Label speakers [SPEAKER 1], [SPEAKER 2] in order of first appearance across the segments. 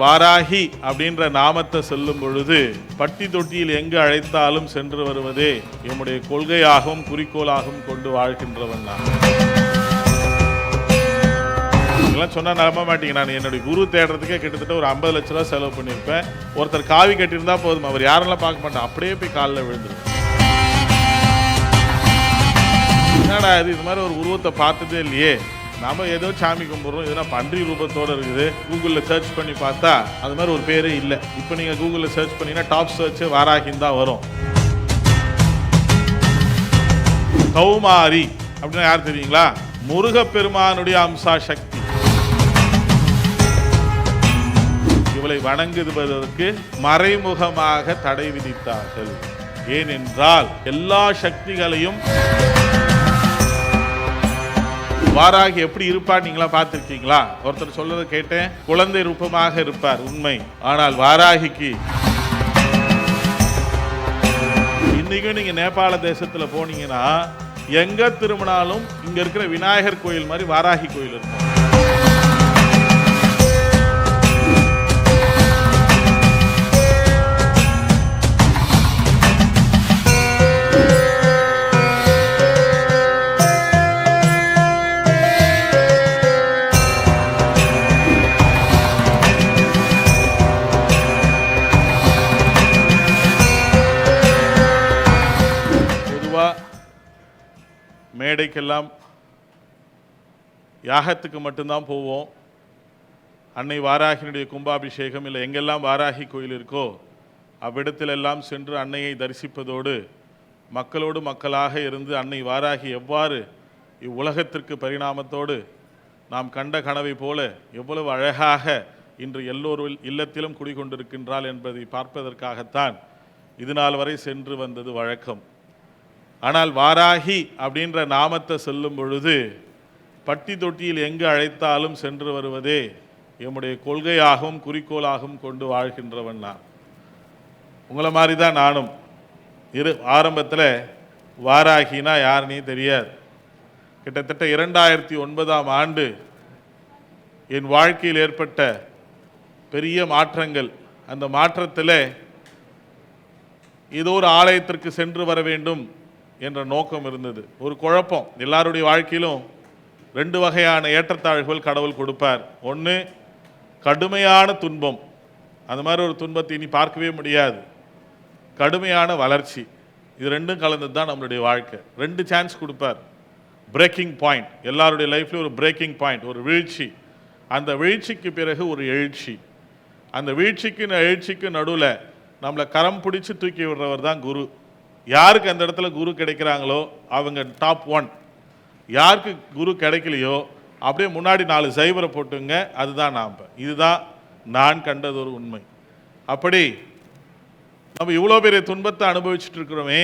[SPEAKER 1] வாராகி அப்படின்ற நாமத்தை சொல்லும் பொழுது பட்டி தொட்டியில் எங்கு அழைத்தாலும் சென்று வருவதே எம்முடைய கொள்கையாகவும் குறிக்கோளாகவும் கொண்டு வாழ்கின்றவன் நான். இதெல்லாம் சொன்னால் நம்ப மாட்டீங்க. நான் என்னுடைய குரு தேடுறதுக்கே கிட்டத்தட்ட ஒரு ஐம்பது லட்ச ரூபா செலவு பண்ணியிருப்பேன். ஒருத்தர் காவி கட்டியிருந்தா போதும். அவர் யாரெல்லாம் பார்க்க மாட்டேன் அப்படியே போய் காலில் விழுந்துரும். என்னடா இது? இது மாதிரி ஒரு உருவத்தை பார்த்ததே இல்லையே. நாம ஏதோ சாமி கும்பிட்றோம் இதெல்லாம் பன்றி ரூபத்தோடு இருக்குது. கூகுளில் சர்ச் பண்ணி பார்த்தா அது மாதிரி ஒரு பேரே இல்லை. இப்போ நீங்கள் கூகுளில் சர்ச் பண்ணீங்கன்னா டாப் சர்ச்சு வாராகின் தான் வரும். கௌமாரி அப்படின்னா யார் தெரியுங்களா? முருகப்பெருமானுடைய அம்சா சக்தி இவளை வணங்குவதற்கு மறைமுகமாக தடை விதித்தார்கள். ஏனென்றால் எல்லா சக்திகளையும் வாராகி எப்படி இருப்பார் நீங்களா பார்த்துருக்கீங்களா? ஒருத்தர் சொல்றதை கேட்டேன் குழந்தை ரூபமாக இருப்பார் உண்மை. ஆனால் வாராகிக்கு இன்னைக்கும் நீங்க நேபாள தேசத்துல போனீங்கன்னா எங்க திரும்பினாலும் இங்க இருக்கிற விநாயகர் கோயில் மாதிரி வாராகி கோயில் இருக்கும். மேடைக்கெல்லாம் யாகத்துக்கு மட்டும்தான் போவோம். அன்னை வாராகினுடைய கும்பாபிஷேகம் இல்லை எங்கெல்லாம் வாராகி கோயில் இருக்கோ அவ்விடத்திலெல்லாம் சென்று அன்னையை தரிசிப்பதோடு மக்களோடு மக்களாக இருந்து அன்னை வாராகி எவ்வாறு இவ்வுலகத்திற்கு பரிணாமத்தோடு நாம் கண்ட கனவை போல எவ்வளவு அழகாக இன்று எல்லோரும் இல்லத்திலும் குடிகொண்டிருக்கின்றாள் என்பதை பார்ப்பதற்காகத்தான் இதுநாள் வரை சென்று வந்தது வழக்கம். ஆனால் வாராகி அப்படின்ற நாமத்தை சொல்லும் பொழுது பட்டி தொட்டியில் எங்கு அழைத்தாலும் சென்று வருவதே எம்முடைய கொள்கையாகவும் குறிக்கோளாகவும் கொண்டு வாழ்கின்றவன் நான். உங்களை மாதிரி தான் நானும். இரு ஆரம்பத்தில் வாராகினா யாருன்னே தெரியாது. கிட்டத்தட்ட இரண்டாயிரத்தி ஒன்பதாம் ஆண்டு என் வாழ்க்கையில் ஏற்பட்ட பெரிய மாற்றங்கள். அந்த மாற்றத்தில் ஏதோ ஒரு ஆலயத்திற்கு சென்று வர வேண்டும் என்ற நோக்கம் இருந்தது. ஒரு குழப்பம். எல்லாருடைய வாழ்க்கையிலும் ரெண்டு வகையான ஏற்றத்தாழ்வுகள் கடவுள் கொடுப்பார். ஒன்று கடுமையான துன்பம். அந்த மாதிரி ஒரு துன்பத்தை இனி பார்க்கவே முடியாது. கடுமையான வளர்ச்சி. இது ரெண்டும் கலந்தது தான் நம்மளுடைய வாழ்க்கை. ரெண்டு சான்ஸ் கொடுப்பார். பிரேக்கிங் பாயிண்ட் எல்லாருடைய லைஃப்லையும் ஒரு பிரேக்கிங் பாயிண்ட் ஒரு வீழ்ச்சி. அந்த வீழ்ச்சிக்கு பிறகு ஒரு எழுச்சி. அந்த வீழ்ச்சிக்கு எழுச்சிக்கு நடுவில் நம்மளை கரம் பிடிச்சி தூக்கி விடுறவர் தான் குரு. யாருக்கு அந்த இடத்துல குரு கிடைக்கிறாங்களோ அவங்க டாப் ஒன் யாருக்கு குரு கிடைக்கலையோ அப்படியே முன்னாடி நாலு சைபரை போட்டுங்க அதுதான் நாம். இதுதான் நான் கண்டது ஒரு உண்மை. அப்படி நம்ம இவ்வளோ பெரிய துன்பத்தை அனுபவிச்சுட்டு இருக்கிறோமே.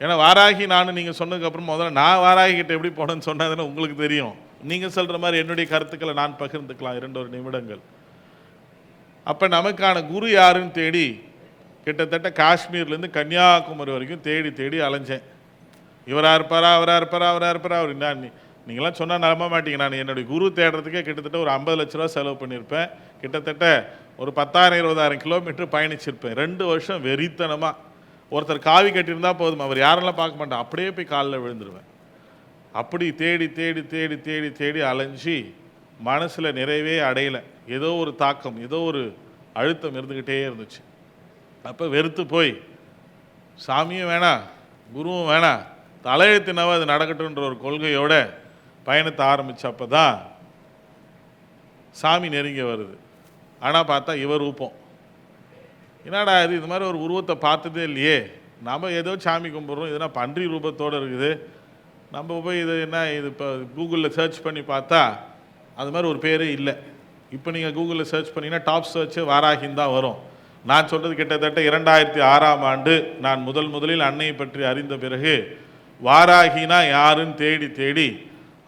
[SPEAKER 1] ஏன்னா வாராகி நான் நீங்கள் சொன்னதுக்கப்புறம் முதல்ல நான் வாராகி கிட்ட எப்படி போனேன்னு சொன்னதுன்னு உங்களுக்கு தெரியும். நீங்கள் சொல்கிற மாதிரி என்னுடைய கருத்துக்களை நான் பகிர்ந்துக்கலாம் இரண்டு ஒரு நிமிடங்கள். அப்போ நமக்கான குரு யாருன்னு தேடி கிட்டத்தட்ட காஷ்மீர்லேருந்து கன்னியாகுமரி வரைக்கும் தேடி தேடி அலைஞ்சேன். இவராக இருப்பாரா அவராக இருப்பாரா அவராக இருப்பாரா அவர் என்ன நீங்களாம் சொன்னால் நம்ப மாட்டீங்க. நான் என்னுடைய குரு தேடுறதுக்கே கிட்டத்தட்ட ஒரு ஐம்பது லட்ச ரூபா செலவு பண்ணியிருப்பேன். கிட்டத்தட்ட ஒரு பத்தாயிரம் இருபதாயிரம் கிலோமீட்டர் பயணிச்சிருப்பேன். ரெண்டு வருஷம் வெறித்தனமாக ஒருத்தர் காவி கட்டியிருந்தா போதும். அவர் யாரெல்லாம் பார்க்க மாட்டேன். அப்படியே போய் காலில் விழுந்துருவேன். அப்படி தேடி தேடி தேடி தேடி தேடி அலைஞ்சி மனசில் நிறைவே அடையலை. ஏதோ ஒரு தாக்கம் ஏதோ ஒரு அழுத்தம் இருந்துக்கிட்டே இருந்துச்சு. அப்போ வெறுத்து போய். சாமியும் வேணாம் குருவும் வேணாம் தலையெழுத்தினவ அது நடக்கட்டும்ன்ற ஒரு கொள்கையோட பயணத்தை ஆரம்பித்தப்போ தான் சாமி நெருங்கி வருது. ஆனால் பார்த்தா இவர் ரூபம். என்னடா இது இது மாதிரி ஒரு உருவத்தை பார்த்ததே இல்லையே. நம்ம ஏதோ சாமி கும்பிட்றோம் இதுனா பன்றி ரூபத்தோடு இருக்குது. நம்ம போய் இது என்ன இது இப்போ கூகுளில் சர்ச் பண்ணி பார்த்தா அது மாதிரி ஒரு பேரே இல்லை. இப்போ நீங்கள் கூகுளில் சர்ச் பண்ணீங்கன்னா டாப் சர்ச்சு வாராகின்னு தான் வரும். நான் சொல்கிறது கிட்டத்தட்ட இரண்டாயிரத்தி ஆறாம் ஆண்டு நான் முதல் முதலில் அன்னையை பற்றி அறிந்த பிறகு வாராகினா யாருன்னு தேடி தேடி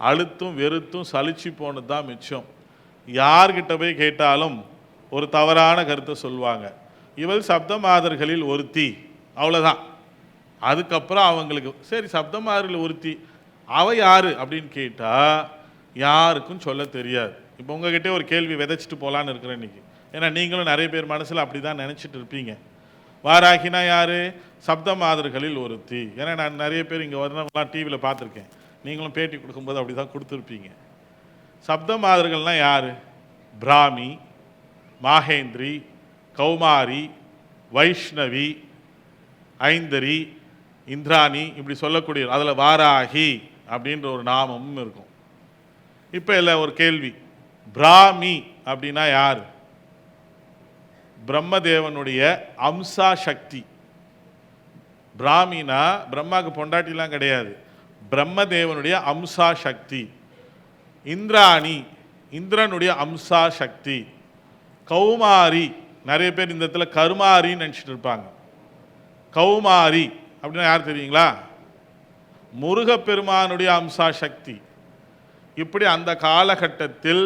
[SPEAKER 1] அழுத்தும் வெறுத்தும் சலிச்சு போனது தான் மிச்சம். யார்கிட்ட போய் கேட்டாலும் ஒரு தவறான கருத்தை சொல்லுவாங்க. இவள் சப்த மாதர்களில் ஒருத்தி அவ்வளோதான் அதுக்கப்புறம் அவங்களுக்கு சரி சப்த மாதர்களில் ஒருத்தி அவ யாரு அப்படின்னு கேட்டால் யாருக்கும் சொல்ல தெரியாது. இப்போ உங்ககிட்டே ஒரு கேள்வி விதைச்சிட்டு போகலான்னு இருக்கிறேன் இன்னைக்கு. ஏன்னா நீங்களும் நிறைய பேர் மனசில் அப்படி தான் நினச்சிட்டு இருப்பீங்க. வாராகினா யார்? சப்த மாதர்களில் ஒருத்தி. ஏன்னா நான் நிறைய பேர் இங்கே வரவங்களாம் டிவியில் பார்த்துருக்கேன். நீங்களும் பேட்டி கொடுக்கும்போது அப்படி தான் கொடுத்துருப்பீங்க. சப்த மாதர்கள்னால் யார்? பிராமி மாகேந்திரி கௌமாரி வைஷ்ணவி ஐந்தரி இந்திராணி இப்படி சொல்லக்கூடிய அதில் வாராகி அப்படின்ற ஒரு நாமமும் இருக்கும். இப்போ இல்லை ஒரு கேள்வி. பிராமி அப்படின்னா யார்? பிரம்மதேவனுடைய அம்சா சக்தி பிராமினா பிரம்மாக்கு பொண்டாட்டிலாம் கிடையாது. பிரம்மதேவனுடைய அம்சா சக்தி இந்திராணி இந்திரனுடைய அம்சா சக்தி கௌமாரி நிறைய பேர் இந்த இடத்துல கருமாரின்னு நினச்சிட்டு இருப்பாங்க. கௌமாரி அப்படின்னா யார் தெரியுங்களா? முருகப்பெருமானுடைய அம்சா சக்தி இப்படி அந்த காலகட்டத்தில்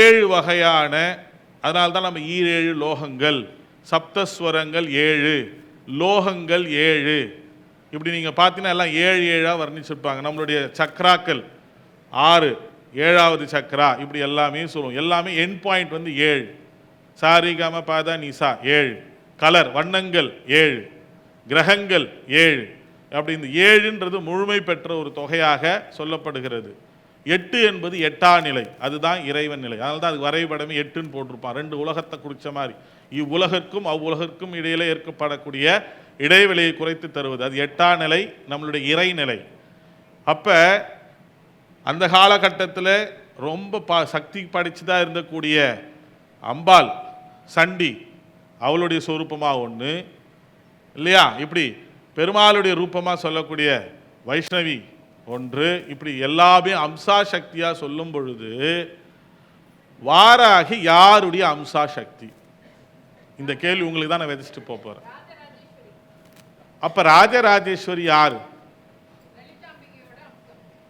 [SPEAKER 1] ஏழு வகையான அதனால தான் நம்ம ஈரேழு லோகங்கள் சப்தஸ்வரங்கள் ஏழு லோகங்கள் ஏழு. இப்படி நீங்கள் பார்த்தீங்கன்னா எல்லாம் ஏழு ஏழாக வர்ணிச்சிருப்பாங்க. நம்மளுடைய சக்ராக்கள் ஆறு ஏழாவது சக்ரா இப்படி எல்லாமே சொல்லுவோம். எல்லாமே என் பாயிண்ட் வந்து ஏழு. சாரிகாம பாதா நிசா ஏழு. கலர் வண்ணங்கள் ஏழு. கிரகங்கள் ஏழு. அப்படி இந்த ஏழுன்றது முழுமை பெற்ற ஒரு தொகையாக சொல்லப்படுகிறது. எட்டு என்பது எட்டா நிலை. அதுதான் இறைவன் நிலை. அதனால தான் அது வரைபடமே எட்டுன்னு போட்டிருப்பான். ரெண்டு உலகத்தை குடித்த மாதிரி. இவ்வுலகிற்கும் அவ்வுலகிற்கும் இடையில ஏற்கப்படக்கூடிய இடைவெளியை குறைத்து தருவது. அது எட்டா நிலை நம்மளுடைய இறைநிலை அப்போ அந்த காலகட்டத்தில் ரொம்ப ப சக்தி படைச்சதாக இருந்தக்கூடிய அம்பாள் சண்டி அவளுடைய சொரூபமாக ஒன்று இல்லையா? இப்படி பெருமாளுடைய ரூபமாக சொல்லக்கூடிய வைஷ்ணவி ஒன்று இப்படி எல்லாமே அம்சா சக்தியாக சொல்லும் பொழுது வாராகி யாருடைய அம்சா சக்தி இந்த கேள்வி உங்களுக்கு தான் நான் விதைச்சிட்டு போக போகிறேன் அப்போ ராஜராஜேஸ்வரி யார்?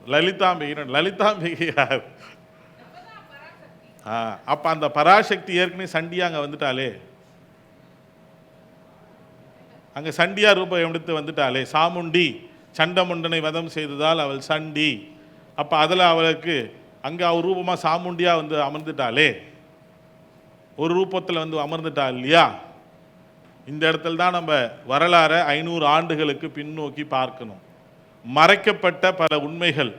[SPEAKER 1] லலிதாம்பிகை லலிதாம்பிகை யார்? ஆ அப்போ அந்த பராசக்தி ஏற்கனவே சண்டியா அங்கே வந்துட்டாலே அங்கே சண்டியா ரூபம் எடுத்து வந்துட்டாலே சாமுண்டி. சண்டமுண்டனை வதம் செய்ததால் அவள் சண்டி. அப்போ அதில் அவளுக்கு அங்கே அவர் ரூபமாக சாமுண்டியாக வந்து அமர்ந்துட்டாளே. ஒரு ரூபத்தில் வந்து அமர்ந்துட்டா இல்லையா? இந்த இடத்துல தான் நம்ம வரலாறை ஐநூறு ஆண்டுகளுக்கு பின்னோக்கி பார்க்கணும். மறைக்கப்பட்ட பல உண்மைகள்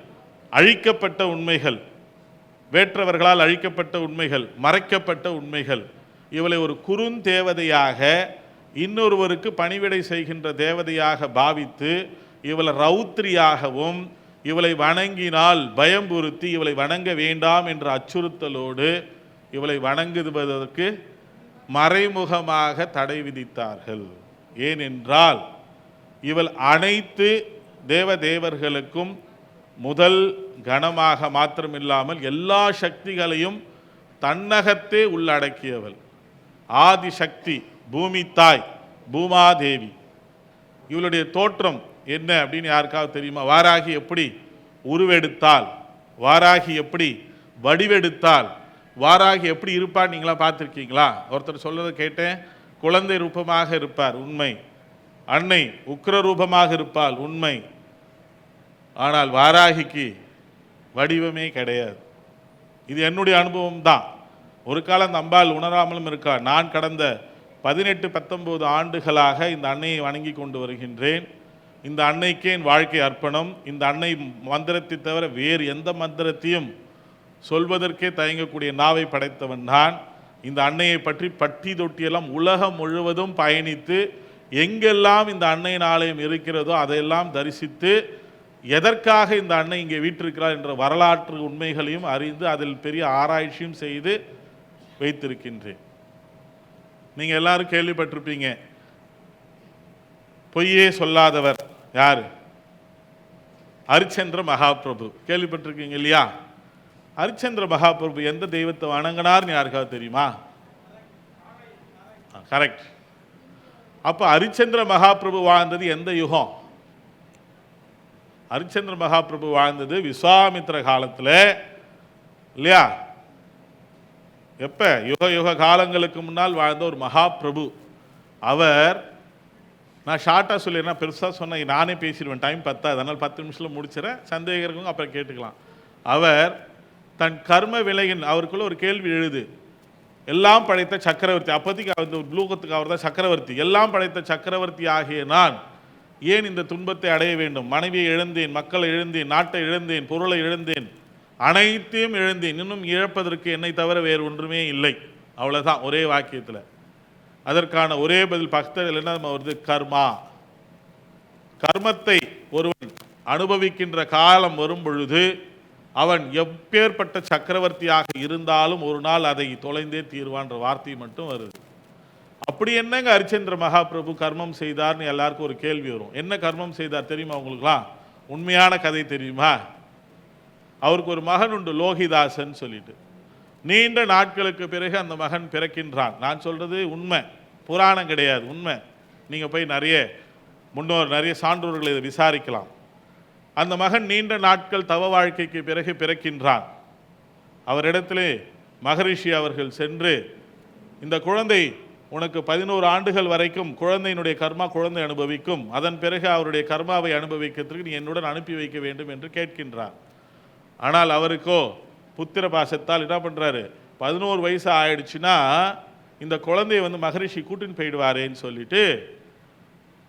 [SPEAKER 1] அழிக்கப்பட்ட உண்மைகள் வேற்றவர்களால் அழிக்கப்பட்ட உண்மைகள் மறைக்கப்பட்ட உண்மைகள். இவளை ஒரு குறுந்தேவதையாக இன்னொருவருக்கு பணிவிடை செய்கின்ற தேவதையாக பாவித்து இவளை ரௌத்ரியாகவும் இவளை வணங்கினால் பயம்புறுத்தி இவளை வணங்க வேண்டாம் என்ற அச்சுறுத்தலோடு இவளை வணங்குவதற்கு மறைமுகமாக தடை விதித்தார்கள். ஏனென்றால் இவள் அனைத்து தேவ தேவர்களுக்கும் முதல் கணமாக மாத்திரமில்லாமல் எல்லா சக்திகளையும் தன்னகத்தே உள்ளடக்கியவள். ஆதிசக்தி பூமி தாய் பூமாதேவி. இவளுடைய தோற்றம் என்ன அப்படின்னு யாருக்காவது தெரியுமா? வாராகி எப்படி உருவெடுத்தால்? வாராகி எப்படி வடிவெடுத்தால்? வாராகி எப்படி இருப்பார் நீங்களாம் பார்த்துருக்கீங்களா? ஒருத்தர் சொல்கிறத கேட்டேன். குழந்தை ரூபமாக இருப்பார் உண்மை. அன்னை உக்ர ரூபமாக இருப்பாள் உண்மை. ஆனால் வாராகிக்கு வடிவமே கிடையாது. இது என்னுடைய அனுபவம் தான். ஒரு காலம் அந்த அம்பாள் உணராமலும் இருக்கா? நான் கடந்த பதினெட்டு பத்தொம்போது ஆண்டுகளாக இந்த அன்னையை வணங்கி கொண்டு வருகின்றேன். இந்த அன்னைக்கே என் வாழ்க்கை அர்ப்பணம். இந்த அன்னை மந்திரத்தை தவிர வேறு எந்த மந்திரத்தையும் சொல்வதற்கே தயங்கக்கூடிய நாவை படைத்தவன் நான். இந்த அன்னையை பற்றி பட்டி தொட்டியெல்லாம் உலகம் முழுவதும் பயணித்து எங்கெல்லாம் இந்த அன்னையின் ஆலயம் இருக்கிறதோ அதையெல்லாம் தரிசித்து எதற்காக இந்த அன்னை இங்கே வீட்டிருக்கிறார் என்ற வரலாற்று உண்மைகளையும் அறிந்து அதில் பெரிய ஆராய்ச்சியும் செய்து வைத்திருக்கின்றேன். நீங்கள் எல்லாரும் கேள்விப்பட்டிருப்பீங்க. பொய்யே சொல்லாதவர். யாரு? ஹரிச்சந்திர மகாபிரபு. கேள்விப்பட்டிருக்கீங்க இல்லையா? ஹரிச்சந்திர மகாபிரபு எந்த தெய்வத்தை வணங்கினார்னு யாருக்காவது தெரியுமா? கரெக்ட் அப்ப ஹரிச்சந்திர மகாபிரபு வாழ்ந்தது எந்த யுகம்? ஹரிச்சந்திர மகாபிரபு வாழ்ந்தது விஸ்வாமித்திர காலத்துல இல்லையா? எப்ப? யுக யுக காலங்களுக்கு முன்னால் வாழ்ந்த ஒரு மகாபிரபு. அவர் நான் ஷார்ட்டாக சொல்லிடுறேன். பெருசாக சொன்னேன் நானே பேசிடுவேன். டைம் பத்தாது அதனால் பத்து நிமிஷத்தில் முடிச்சிடறேன். சந்தேகம் இருக்கவங்க அப்புறம் கேட்டுக்கலாம். அவர் தன் கர்ம விலையின் அவருக்குள்ள ஒரு கேள்வி எழுது. எல்லாம் படைத்த சக்கரவர்த்தி அப்போதைக்கு அந்த லூகத்துக்கு அவர் தான் சக்கரவர்த்தி. எல்லாம் படைத்த சக்கரவர்த்தி ஆகிய நான் ஏன் இந்த துன்பத்தை அடைய வேண்டும்? மனைவியை இழந்தேன் மக்களை இழந்தேன் நாட்டை இழந்தேன் பொருளை இழந்தேன் அனைத்தையும் இழந்தேன். இன்னும் இழப்பதற்கு என்னை தவிர வேறு ஒன்றுமே இல்லை. அவ்வளோதான் ஒரே வாக்கியத்தில். அதற்கான ஒரே பதில் பக்தர்கள் என்ன வருது? கர்மா. கர்மத்தை ஒருவன் அனுபவிக்கின்ற காலம் வரும் பொழுது அவன் எப்பேற்பட்ட சக்கரவர்த்தியாக இருந்தாலும் ஒரு நாள் அதை தொலைந்தே தீர்வான்ற வார்த்தை மட்டும் வருது. அப்படி என்னங்க ஹரிச்சந்திர மகாபிரபு கர்மம் செய்தார்னு எல்லாருக்கும் ஒரு கேள்வி வரும். என்ன கர்மம் செய்தார் தெரியுமா உங்களுக்குலாம் உண்மையான கதை தெரியுமா? அவருக்கு ஒரு மகன் உண்டு லோகிதாசன் சொல்லிட்டு. நீண்ட நாட்களுக்கு பிறகு அந்த மகன் பிறக்கின்றான். நான் சொல்கிறது உண்மை. புராணம் கிடையாது உண்மை. நீங்கள் போய் நிறைய முன்னோர் நிறைய சான்றோர்களை இதை விசாரிக்கலாம். அந்த மகன் நீண்ட நாட்கள் தவ வாழ்க்கைக்கு பிறகு பிறக்கின்றான். அவரிடத்திலே மகரிஷி அவர்கள் சென்று இந்த குழந்தை உனக்கு பதினோரு ஆண்டுகள் வரைக்கும் குழந்தையினுடைய கர்மா குழந்தை அனுபவிக்கும். அதன் பிறகு அவருடைய கர்மாவை அனுபவிக்கிறதுக்கு நீ என்னுடன் அனுப்பி வைக்க வேண்டும் என்று கேட்கின்றார் ஆனால் அவருக்கோ புத்திர பாசத்தால் என்ன பண்றாரு? பதினோரு வயசு ஆயிடுச்சுன்னா இந்த குழந்தையை வந்து மகரிஷி கூட்டின்னு போயிடுவாரேன்னு சொல்லிட்டு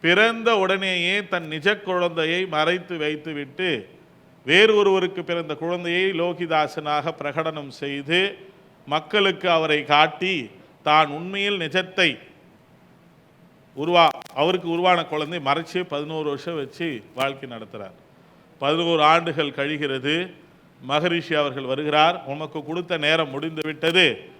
[SPEAKER 1] பிறந்த உடனேயே தன் நிஜ குழந்தையை மறைத்து வைத்துவிட்டு வேறு ஒருவருக்கு பிறந்த குழந்தையை லோகிதாசனாக பிரகடனம் செய்து மக்களுக்கு அவரை காட்டி தான் உண்மையில் நிஜத்தை உருவா அவருக்கு உருவான குழந்தை மறைச்சு பதினோரு வருஷம் வச்சு வாழ்க்கை நடத்துகிறார் பதினோரு ஆண்டுகள் கழிகிறது. மகரிஷி அவர்கள் வருகிறார். உனக்கு கொடுத்த நேரம் முடிந்து விட்டது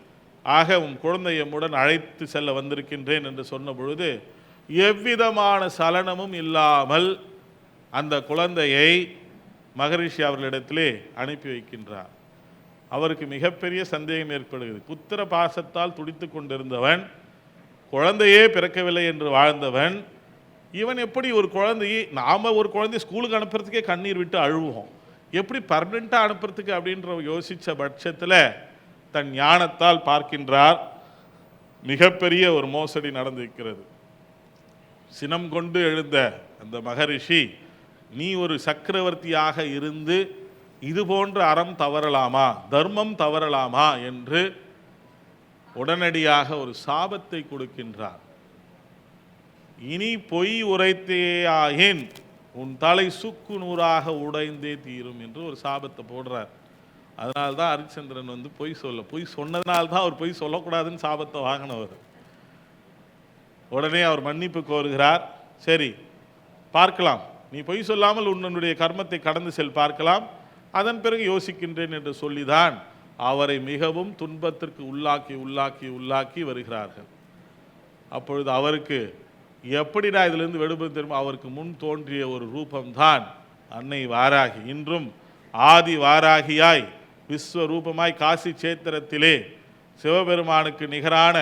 [SPEAKER 1] ஆக உன் குழந்தையமுடன் அழைத்து செல்ல வந்திருக்கின்றேன் என்று சொன்ன பொழுது எவ்விதமான சலனமும் இல்லாமல் அந்த குழந்தையை மகரிஷி அவர்களிடத்திலே அனுப்பி வைக்கின்றார். அவருக்கு மிகப்பெரிய சந்தேகம் ஏற்படுகிறது. புத்திர பாசத்தால் துடித்து கொண்டிருந்தவன் குழந்தையே பிறக்கவில்லை என்று வாழ்ந்தவன் இவன் எப்படி ஒரு குழந்தையை நாம் ஒரு குழந்தைய ஸ்கூலுக்கு அனுப்புறதுக்கே கண்ணீர் விட்டு அழுவோம். எப்படி பர்மனெண்ட்டாக அனுப்புறதுக்கு அப்படின்ற யோசித்த பட்சத்தில் தன் ஞானத்தால் பார்க்கின்றார். மிகப்பெரிய ஒரு மோசடி நடந்திருக்கிறது. சினம் கொண்டு எழுந்த அந்த மகரிஷி நீ ஒரு சக்கரவர்த்தியாக இருந்து இது போன்ற அறம் தவறலாமா? தர்மம் தவறலாமா? என்று உடனடியாக ஒரு சாபத்தை கொடுக்கின்றார். இனி பொய் உரைத்தேயாயின் உன் தலை சுக்கு நூறாக உடைந்தே தீரும் என்று ஒரு சாபத்தை போடுறார். அதனால தான் ஹரிச்சந்திரன் வந்து பொய் சொல்ல பொய் சொன்னதுனால தான் அவர் பொய் சொல்லக்கூடாதுன்னு சாபத்தை வாங்கினவர். உடனே அவர் மன்னிப்பு கோருகிறார். சரி பார்க்கலாம். நீ பொய் சொல்லாமல் உன்னுடைய கர்மத்தை கடந்து செல் பார்க்கலாம். அதன் பிறகு யோசிக்கின்றேன் என்று சொல்லிதான் அவரை மிகவும் துன்பத்திற்கு உள்ளாக்கி உள்ளாக்கி உள்ளாக்கி வருகிறார்கள். அப்பொழுது அவருக்கு எப்படிடா இதிலிருந்து விடுபட தெரியுமா? அவருக்கு முன் தோன்றிய ஒரு ரூபம்தான் அன்னை வாராகி. இன்றும் ஆதி வாராகியாய் விஸ்வரூபமாய் காசி சேத்திரத்திலே சிவபெருமானுக்கு நிகரான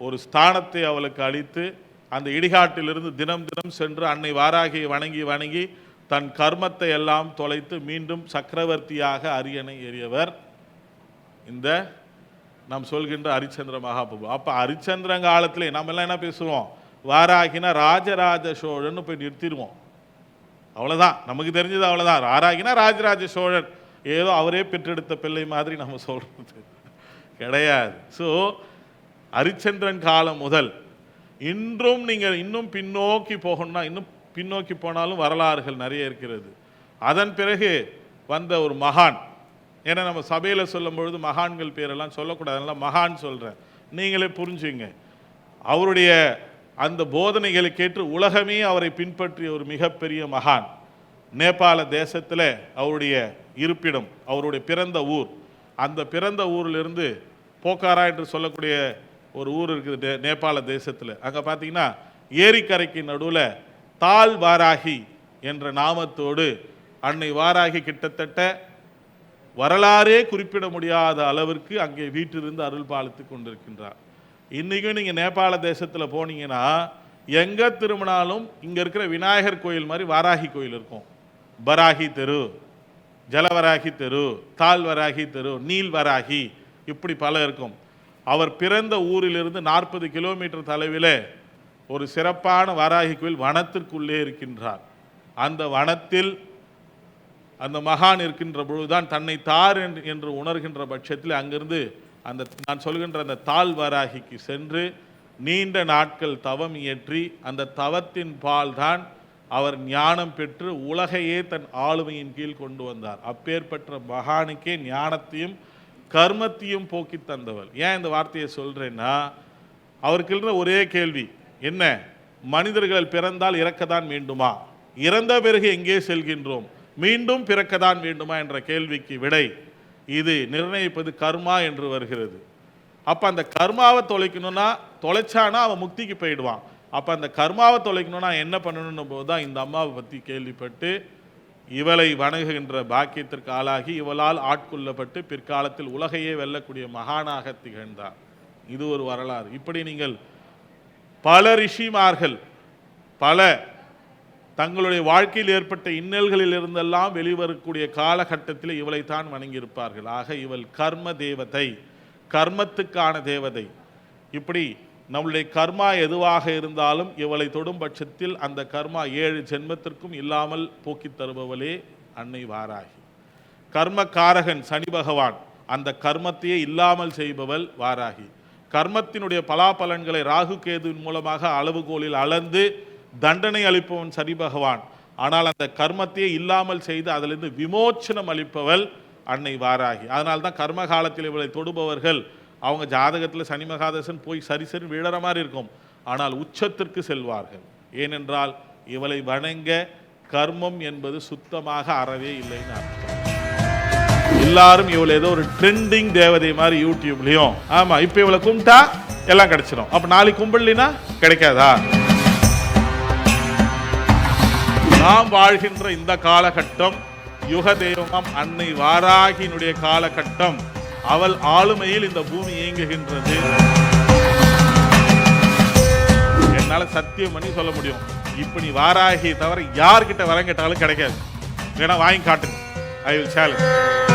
[SPEAKER 1] ஒரு ஸ்தானத்தை அவளுக்கு அளித்து அந்த இடிகாட்டிலிருந்து தினம் தினம் சென்று அன்னை வாராகியை வணங்கி வணங்கி தன் கர்மத்தை எல்லாம் தொலைத்து மீண்டும் சக்கரவர்த்தியாக அரியணை ஏறியவர். இந்த நாம் சொல்கின்ற ஹரிச்சந்திர மகாபிரபு அப்போ ஹரிச்சந்திரன் காலத்திலே நம்ம எல்லாம் என்ன பேசுவோம்? வாராகினா ராஜராஜ சோழன்னு போய் நிறுத்திடுவோம். அவ்வளோதான் நமக்கு தெரிஞ்சது அவ்வளோதான் வாராகினா ராஜராஜ சோழன். ஏதோ அவரே பெற்றெடுத்த பிள்ளை மாதிரி நம்ம சொல்கிறது கிடையாது. ஸோ ஹரிச்சந்திரன் காலம் முதல் இன்றும் நீங்கள் இன்னும் பின்னோக்கி போகணும்னா இன்னும் பின்னோக்கி போனாலும் வரலாறுகள் நிறைய இருக்கிறது. அதன் பிறகு வந்த ஒரு மகான். ஏன்னா நம்ம சபையில் சொல்லும் பொழுது மகான்கள் பேரெல்லாம் சொல்லக்கூடாது. மகான் சொல்கிறேன் நீங்களே புரிஞ்சுங்க. அவருடைய அந்த போதனைகளுக்கேற்று உலகமே அவரை பின்பற்றிய ஒரு மிகப்பெரிய மகான். நேபாள தேசத்தில் அவருடைய இருப்பிடம் அவருடைய பிறந்த ஊர். அந்த பிறந்த ஊரிலிருந்து போக்காரா என்று சொல்லக்கூடிய ஒரு ஊர் இருக்குது நே- நேபாள தேசத்தில். அங்கே பார்த்தீங்கன்னா ஏரிக்கரைக்கு நடுவில் தால் வாராகி என்ற நாமத்தோடு அன்னை வாராகி கிட்டத்தட்ட வரலாறே குறிப்பிட முடியாத அளவிற்கு அங்கே வீட்டிலிருந்து அருள் பாலித்து கொண்டிருக்கின்றார். இன்றைக்கும் நீங்கள் நேபாள தேசத்தில் போனீங்கன்னா எங்கே திரும்பினாலும் இங்கே இருக்கிற விநாயகர் கோயில் மாதிரி வாராகி கோயில் இருக்கும். பராகி தெரு ஜலவராகி தெரு தாழ்வராகி தெரு நீல் வராகி இப்படி பல இருக்கும். அவர் பிறந்த ஊரிலிருந்து நாற்பது கிலோமீட்டர் தொலைவில் ஒரு சிறப்பான வாராகி கோயில் வனத்திற்குள்ளே இருக்கின்றார். அந்த வனத்தில் அந்த மகான் இருக்கின்ற பொழுதுதான் தன்னை தார் என்று- என்று உணர்கின்ற பட்சத்தில் அங்கிருந்து அந்த நான் சொல்கின்ற அந்த தாழ்வாராகிக்கு சென்று நீண்ட நாட்கள் தவம் இயற்றி அந்த தவத்தின் பால்தான் அவர் ஞானம் பெற்று உலகையே தன் ஆளுமையின் கீழ் கொண்டு வந்தார். அப்பேற்பட்ட மகானுக்கே ஞானத்தையும் கர்மத்தையும் போக்கி தந்தவர் ஏன் இந்த வார்த்தையை சொல்கிறேன்னா அவருக்கு இருக்கிற ஒரே கேள்வி என்ன? மனிதர்கள் பிறந்தால் இறக்கத்தான் வேண்டுமா? இறந்த பிறகு எங்கே செல்கின்றோம்? மீண்டும் பிறக்கத்தான் வேண்டுமா என்ற கேள்விக்கு விடை இது நிர்ணயிப்பது கர்மா என்று வருகிறது. அப்போ அந்த கர்மாவை தொலைக்கணும்னா தொலைச்சானா அவன் முக்திக்கு போயிடுவான். அப்போ அந்த கர்மாவை தொலைக்கணும்னா என்ன பண்ணணும் போது தான் இந்த அம்மாவை பற்றி கேள்விப்பட்டு இவளை வணங்குகின்ற பாக்கியத்திற்கு ஆளாகி இவளால் ஆட்கொள்ளப்பட்டு பிற்காலத்தில் உலகையே வெல்லக்கூடிய மகானாக திகழ்ந்தார். இது ஒரு வரலாறு. இப்படி நீங்கள் பல ரிஷிமார்கள் பல தங்களுடைய வாழ்க்கையில் ஏற்பட்ட இன்னல்களில் இருந்தெல்லாம் வெளிவரக்கூடிய காலகட்டத்தில் இவளைத்தான் வணங்கியிருப்பார்கள். ஆக இவள் கர்ம தேவதை கர்மத்துக்கான தேவதை. இப்படி நம்முடைய கர்மா எதுவாக இருந்தாலும் இவளை தொடும் பட்சத்தில் அந்த கர்மா ஏழு ஜென்மத்திற்கும் இல்லாமல் போக்கித் தருபவளே அன்னை வாராகி. கர்மக்காரகன் சனி பகவான் அந்த கர்மத்தையே இல்லாமல் செய்பவள் வாராகி. கர்மத்தினுடைய பலாபலன்களை ராகு கேதுவின் மூலமாக அளவுகோலில் அளந்து தண்டனை அளிப்பவன் சரி பகவான். ஆனால் அந்த கர்மத்தையே இல்லாமல் செய்து அதிலிருந்து விமோச்சனம் அளிப்பவள் அன்னை வாராகி. அதனால தான் கர்ம காலத்தில் இவளை தொடுபவர்கள் அவங்க ஜாதகத்தில் சனி மகாதசன் போய் சரி சரி விழற மாதிரி இருக்கும். ஆனால் உச்சத்திற்கு செல்வார்கள். ஏனென்றால் இவளை வணங்க கர்மம் என்பது சுத்தமாக அறவே இல்லைன்னு அர்த்தம். எல்லாரும் இவளை ஏதோ ஒரு ட்ரெண்டிங் தேவதை மாதிரி யூடியூப்லேயும். ஆமாம் இப்போ இவளை கும்பிட்டா எல்லாம் கிடச்சிடும் அப்போ நாளைக்கு கும்பிடலினா கிடைக்காதா? நாம் வாழ்கின்ற இந்த காலகட்டம் யுக தெய்வம் அன்னை வாராகியினுடைய காலகட்டம். அவள் ஆளுமையில் இந்த பூமி இயங்குகின்றது. என்னால் சத்தியம் பண்ணி சொல்ல முடியும். இப்படி நீ வாராகி தவிர யார்கிட்ட வரம் கேட்டாலும் கிடைக்காது. வேணா வாங்கி காட்டுங்க. I will challenge